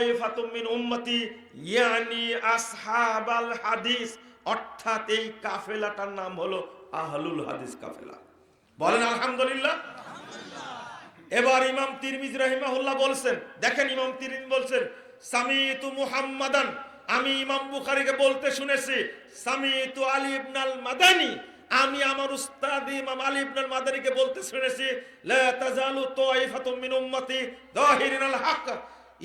তাইফাতুম মিন উম্মতি, ইয়ানি আসহাবাল হাদিস। অর্থাৎ এই কাফেলাটার নাম হলো আহলুল হাদিস কাফেলা। বলেন আলহামদুলিল্লাহ। এবার ইমাম তিরমিজ রাহিমাহুল্লাহ বলছেন, দেখেন ইমাম তিরমিজ বলছেন, সামিতু মুহাম্মাদান। আমি ইমাম বুখারীকে বলতে শুনেছি, সামিতু আলী ইবনাল মাদানি। আমি আমার উস্তাদ ইমাম আলী ইবনাল মাদানিকে বলতে শুনেছি, লা তাজালু তাইফাতুম মিন উম্মতি যাহিরিনাল হক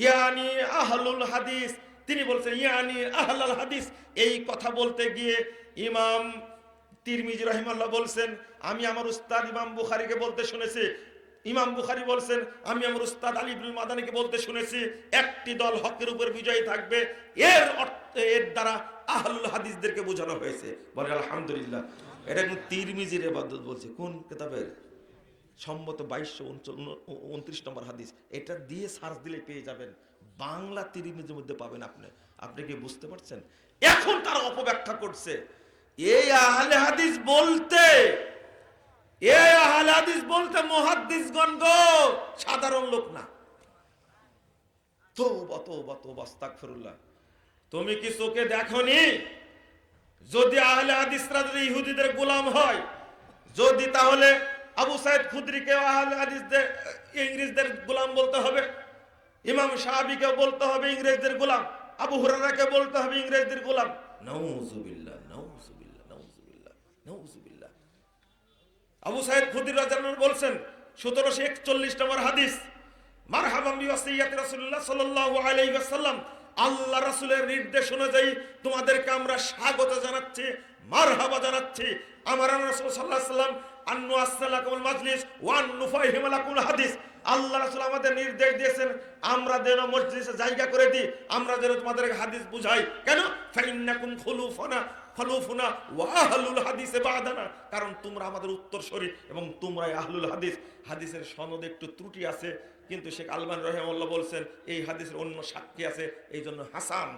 ইয়ানি আহলুল হাদিস। তিনি বলছেন, ইয়ানি আহলাল হাদিস। এই কথা বলতে গিয়ে ইমাম তিরমিজি রহিমাল্লাহ বলছেন, আমি আমার উস্তাদ ইমাম বুখারীকে বলতে শুনেছি। ইমাম বুখারী বলছেন, আমি আমার উস্তাদ আলী ইবনুল মাদানিকে বলতে শুনেছি, একটি দল হকের উপর বিজয়ী থাকবে। এর অর্থ, এর দ্বারা আহলুল হাদিসদেরকে বোঝানো হয়েছে। বলে, আলহামদুলিল্লাহ। এটা কিন্তু তিরমিজির এবাদত বলছে? কোন কিতাবের? সম্মত বাইশশো উনত্রিশ নম্বর হাদিস। এটা দিয়ে সার্চ দিলে পেয়ে যাবেন। বাংলা তিরিমিজের মধ্যে পাবেন আপনি। আপনি কি বুঝতে পারছেন? এখন তারা অপব্যাখ্যা করছে। এই আহলে হাদিস বলতে, এই আহলে হাদিস বলতে মহাদ্দিসগণ গো, সাধারণ লোক না। তৌবা তৌবা তৌবা আস্তাগফিরুল্লাহ। তুমি কি চোখে দেখনি? যদি আহলে হাদিসরা যদি ইহুদিদের গোলাম হয়, যদি তাহলে আবু সাইদ খুদরিকে ইংরেজদের গোলাম বলতে হবে। ইমাম সাহাবিকে বলতে হবে ইংরেজদের গোলাম। আবু হুরারাকে বলতে হবে ইংরেজদের গোলাম। নাউজুবিল্লাহ নাউজুবিল্লাহ নাউজুবিল্লাহ নাউজুবিল্লাহ। আবু সাইদ খুদির রাজানুর বলছেন, সতেরোশো একচল্লিশ নম্বর হাদিস মারহাবাম বিওয়াসিয়াত রাসূলুল্লাহ সাল্লাল্লাহু আলাইহি ওয়াসাল্লাম আল্লাহ রাসূলের নির্দেশ অনুযায়ী তোমাদেরকে আমরা স্বাগত জানাচ্ছি, মারহাবা জানাচ্ছি। আমার রাসূল সাল্লাল্লাহু আলাইহি ওয়াসাল্লাম, আন্নু মাজলিস ওয়ান নুফাহিমালাকুল হাদিস। আল্লাহ রাসূল আমাদের নির্দেশ দিয়েছেন, আমরা যেন মসজিদে জায়গা করে দিই, আমরা যেন তোমাদের হাদিস বুঝাই। কেন? ফাইন্নাকুম খুলুফানা, খলুফুনা হাদিসে বাদানা। কারণ তোমরা আমাদের উত্তর উত্তরসূরি এবং তোমরাই আহলুল হাদিস। হাদিসের সনদে একটু ত্রুটি আছে কিন্তু শেখ আলমান রহিমাল্লাহ বলছেন, এই হাদিসের অন্য সাক্ষী আছে এই জন্য হাসান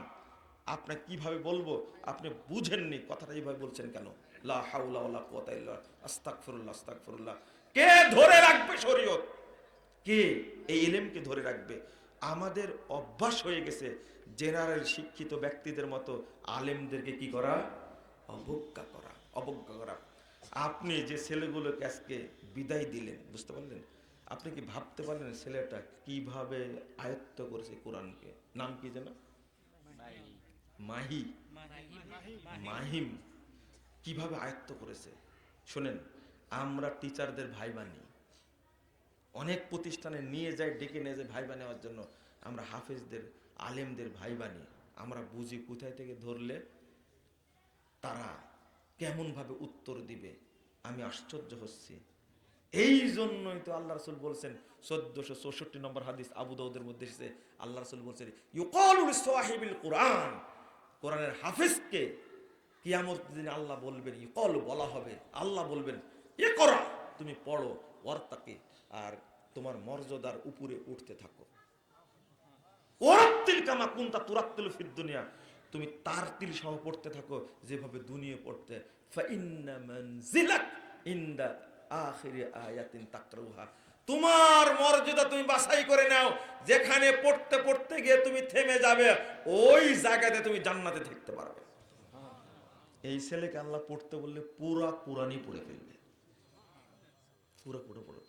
আপনাকে কীভাবে বলব? আপনি বুঝেননি কথাটা এইভাবে বলছেন কেন? লা হাওলা ওয়ালা কুওয়াতা ইল্লা আস্তাগফিরুল্লাহ আস্তাগফিরুল্লাহ। কে ধরে রাখবে শরীয়ত? কে এই ইলেমকে ধরে রাখবে? আমাদের অভ্যাস হয়ে গেছে, জেনারেল শিক্ষিত ব্যক্তিদের মতো আলেমদেরকে কি করা? অবজ্ঞা করা অবজ্ঞা করা। আপনি যে ছেলেগুলোকে আজকে বিদায় দিলেন, বুঝতে পারলেন? আপনি কি ভাবতে পারলেন ছেলেটা কীভাবে আয়ত্ত করেছে কোরআনকে? নাম কি যেন? মাহি। মাহিম। কীভাবে আয়ত্ত করেছে? শোনেন, আমরা টিচারদের ভাই বানি অনেক প্রতিষ্ঠানে নিয়ে যায়, ডেকে নিয়ে যায় ভাই নেওয়ার জন্য। আমরা হাফেজদের, আলেমদের ভাই বানি আমরা বুঝি কোথায় থেকে ধরলে তারা কেমনভাবে উত্তর দিবে? আমি আশ্চর্য হচ্ছি। এই জন্যই তো আল্লাহ রসুল বলছেন, চোদ্দশো চৌষট্টি নম্বর হাদিস আবু দাউদের মধ্যে এসেছে, আল্লাহ রসুল বলছেন ইউকলুল সাহিবিল কোরআন কোরআনের হাফিজকে কিয়ামত দিন আল্লাহ বলবেন ইকল বলা হবে, আল্লাহ বলবেন এ করা তুমি পড়ো, ওয়ার্তাকে, আর তোমার মর্যাদার উপরে উঠতে থাকো। ওরাত্তিল কামা কুন্তা তুরাত্তিল ফিদ দুনিয়া, তুমি তার তিল সহ পড়তে থাকো, যেভাবে দুনিয়া পড়তে। ফাইন্না মানজিলাক ইনদা আখিরি আয়াতিন তাকরাউহা তোমার মর্যাদা তুমি বাছাই করে নাও। যেখানে পড়তে পড়তে গিয়ে তুমি থেমে যাবে, ওই জায়গাতে তুমি জান্নাতে থাকতে পারবে। এই ছেলেকে আল্লাহ পড়তে বললে পুরা কোরআনই পড়ে ফেলবে। পুরো পুরো পড়ে।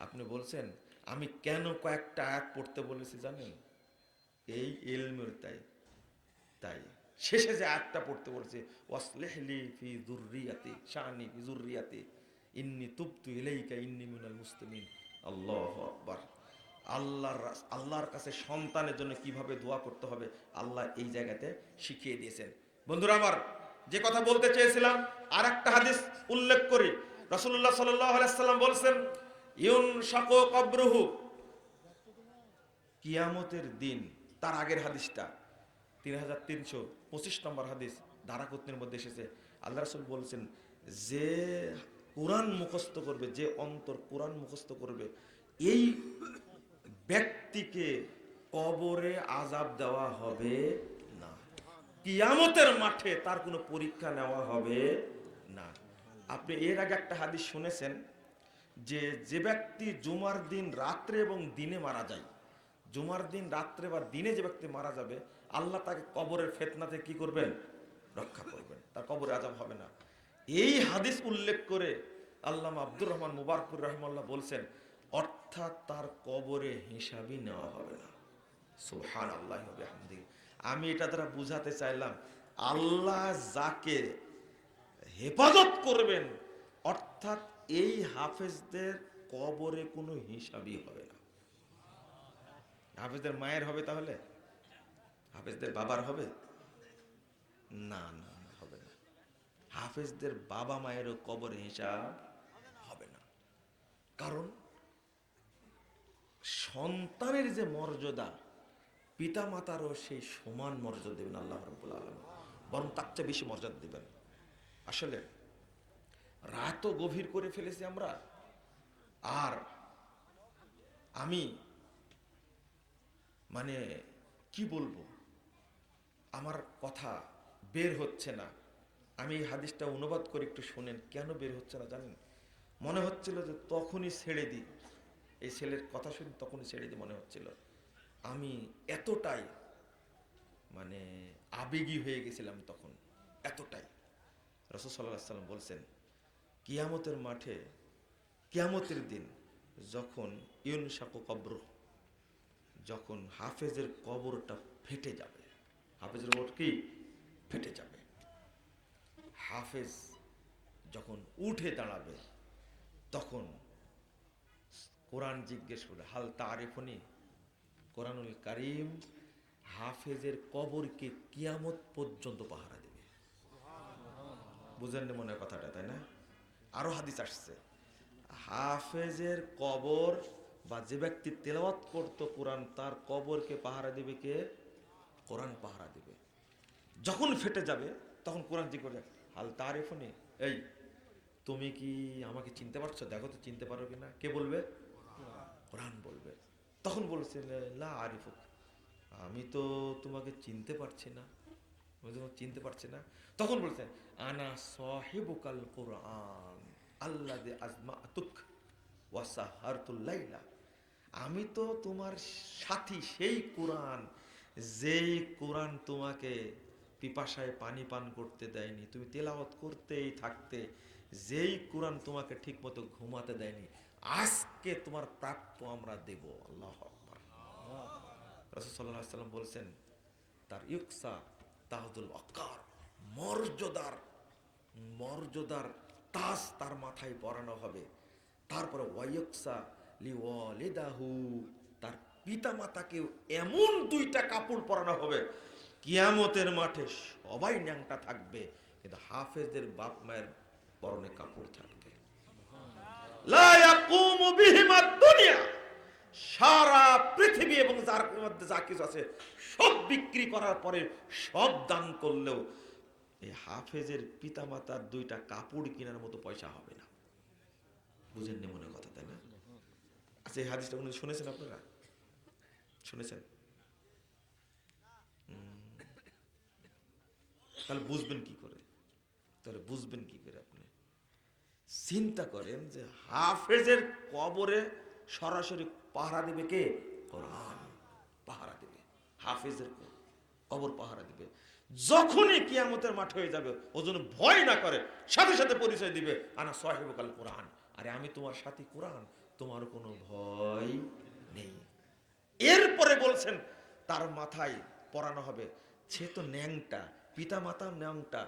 আপনি বলছেন, আমি কেন কয়েকটা আয়াত পড়তে বলেছি জানেন? এই এলমের তাই। তাই। শেষে যে আয়াতটা পড়তে বলছে, ওয়াসলেহলি ফি যুররিয়াতি শানি ফি যুররিয়াতি ইন্নি তুবতু ইলাইকা, ইন্নি মিনাল মুসলিমিন। আল্লাহু আকবার। আল্লাহর আল্লাহর কাছে সন্তানের জন্য কীভাবে দোয়া করতে হবে, আল্লাহ এই জায়গাতে শিখিয়ে দিয়েছেন। বন্ধুরা আমার, যে কথা বলতে চেয়েছিলাম আর একটা হাদিস উল্লেখ করি। আলাইহি সাল্লাম বলছেন ইউন শাকো কবরুহু। কিয়ামতের দিন, তার আগের হাদিসটা, তিন হাজার তিনশো পঁচিশ নম্বর হাদিস ধারাকুত্নের মধ্যে এসেছে। আল্লাহ রসুল বলছেন, যে কোরআন মুখস্থ করবে, যে অন্তর কোরআন মুখস্থ করবে, এই ব্যক্তিকে কবরে আজাব দেওয়া হবে না। কিয়ামতের মাঠে তার কোনো পরীক্ষা নেওয়া হবে না। আপনি এর আগে একটা হাদিস শুনেছেন যে যে ব্যক্তি জুমার দিন রাত্রে এবং দিনে মারা যায়, জুমার দিন রাত্রে বা দিনে যে ব্যক্তি মারা যাবে, আল্লাহ তাকে কবরের ফেতনাতে কি করবেন? রক্ষা করবেন। তার কবরে আজাব হবে না। এই হাদিস উল্লেখ করে আল্লাহ আব্দুর রহমান মুবারকুর রহমাল্লাহ বলছেন, অর্থাৎ তার কবরে হিসাবই নেওয়া হবে না। সুহান আল্লাহ হবে আমি এটা দ্বারা বুঝাতে চাইলাম, আল্লাহ যাকে হেফাজত করবেন, অর্থাৎ এই হাফেজদের কবরে কোনো হিসাবই হবে না। হাফেজদের মায়ের হবে তাহলে? হাফেজদের বাবার হবে? না না। হাফেজদের বাবা মায়েরও কবরে হিসাব হবে না। কারণ সন্তানের যে মর্যাদা পিতা মাতারও সেই সমান মর্যাদা দেবেন আল্লাহ রব্বুল আলম বরং তার চেয়ে বেশি মর্যাদা দেবেন। আসলে রাতও গভীর করে ফেলেছি আমরা। আর আমি মানে কি বলব? আমার কথা বের হচ্ছে না। আমি এই হাদিসটা অনুবাদ করে একটু শোনেন, কেন বের হচ্ছে না জানেন? মনে হচ্ছিল যে তখনই ছেড়ে দিই। এই ছেলের কথা শুনে তখনই ছেড়ে দিই মনে হচ্ছিল। আমি এতটাই মানে আবেগী হয়ে গেছিলাম তখন, এতটাই। রসদ সাল্লাহ সাল্লাম বলছেন, কিয়ামতের মাঠে, কিয়ামতের দিন যখন ইউনসাকো কব্র, যখন হাফেজের কবরটা ফেটে যাবে, হাফেজের কবর কি? ফেটে যাবে। হাফেজ যখন উঠে দাঁড়াবে তখন কোরআন জিজ্ঞেস করে হাল তারিফনি? কোরআনুল কারিম হাফেজের কবরকে কিয়ামত পর্যন্ত পাহারা দেবে। বুঝেন না মনে কথাটা তাই না? আরও হাদিস আসছে হাফেজের কবর বা যে ব্যক্তি তেলাওয়াত করতো কোরআন তার কবরকে পাহারা দিবে কে? কোরআন পাহারা দিবে। যখন ফেটে যাবে তখন কোরআন জিজ্ঞেস হাল তারিফনি, এই, তুমি কি আমাকে চিনতে পারছ? দেখো তো চিনতে পারো কিনা। কে বলবে? কোরআন বলবে। তখন বলছে, লা আরিফুক। আমি তো তোমাকে চিনতে পারছি না। আমি তোমাকে চিনতে পারছি না। তখন বলছে, আনা সাহেবুকাল কোরআন আল্লাহ আজমা তুক ওয়াসাহারতুল্লাইলা আমি তো তোমার সাথী, সেই কোরআন। যেই কোরআন তোমাকে পিপাসায় পানি পান করতে দেয়নি। তুমি তেলাওয়াত করতেই থাকতে, যেই কোরআন তোমাকে ঠিকমতো ঘুমাতে দেয়নি, আজকে তোমার প্রাপ্য আমরা দেব। আল্লাহ রসদাল্লাম বলছেন, তার ইউকসা তাহদুল অকার মর্যাদার মর্যাদার তাস তার মাথায় পরানো হবে। তারপরে ওয়াইকসা লিওয়ালিদাহু, তার পিতা মাতাকে এমন দুইটা কাপড় পরানো হবে কিয়ামতের মাঠে সবাই ন্যাংটা থাকবে, কিন্তু হাফেজদের বাপ মায়ের পরনে কাপড় থাকবে। সারা পৃথিবী এবং যার মধ্যে যা কিছু আছে সব বিক্রি করার পরে সব দান করলেও এই হাফেজের পিতামাতার দুইটা কাপড় কেনার মতো পয়সা হবে না। বুঝেননি মনে কথা, তাই না? আচ্ছা এই হাদিসটা শুনেছেন আপনারা? শুনেছেন? তাহলে বুঝবেন কি করে? তাহলে বুঝবেন কি করে আপনি? চিন্তা করেন যে হাফেজের কবরে সরাসরি পাহারা দেবে কে? কোরআন পাহারা দেবে। হাফেজের কবর পাহারা দিবে। যখনই কিয়ামতের মাঠ হয়ে যাবে, ও যেন ভয় না করে, সাথে সাথে পরিচয় দিবে, আনা সাহেবকাল কোরআন। আরে আমি তোমার সাথী কোরআন, তোমার কোনো ভয় নেই। এরপরে বলছেন, তার মাথায় পরানো হবে, সে তো ন্যাংটা পিতা মাতা ন্যাংটা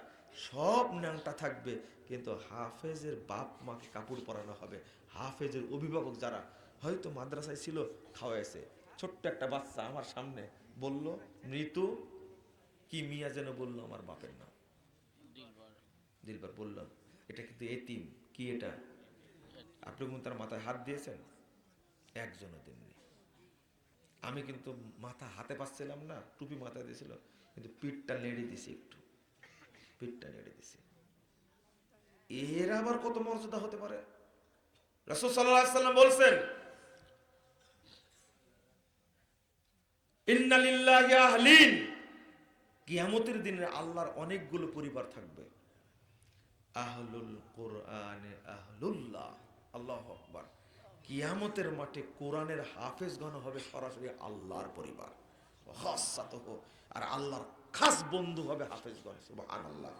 সব ন্যাংটা থাকবে কিন্তু হাফেজের বাপ মাকে কাপড় পরানো হবে। হাফেজের অভিভাবক যারা হয়তো মাদ্রাসায় ছিল খাওয়াইছে। ছোট্ট একটা বাচ্চা আমার সামনে বলল মৃত্যু কি মিয়া যেন বলল আমার বাপের নাম? দিলবার বলল এটা কিন্তু এতিম কি এটা? আপনি কিন্তু তার মাথায় হাত দিয়েছেন? একজনও দেননি। আমি কিন্তু মাথা হাতে পাচ্ছিলাম না টুপি মাথায় দিয়েছিল। কিন্তু পিঠটা নেড়ে দিছি একটু। পিঠটা নেড়ে দিছি। এর আবার কত মর্যাদা হতে পারে? রসুল সাল্লাম বলছেন, ইন্নালিল্লাহি আহলিন। কিয়ামতের দিনে আল্লাহর অনেকগুলো পরিবার থাকবে। আহলুল কোরআনে আহলুল্লাহ। আল্লাহ আকবার। কিয়ামতের মাঠে কোরআনের হাফেজগণ হবে সরাসরি আল্লাহর পরিবার। খাসাতহ। আর আল্লাহর খাস বন্ধু হবে আর সুবহানাল্লাহ।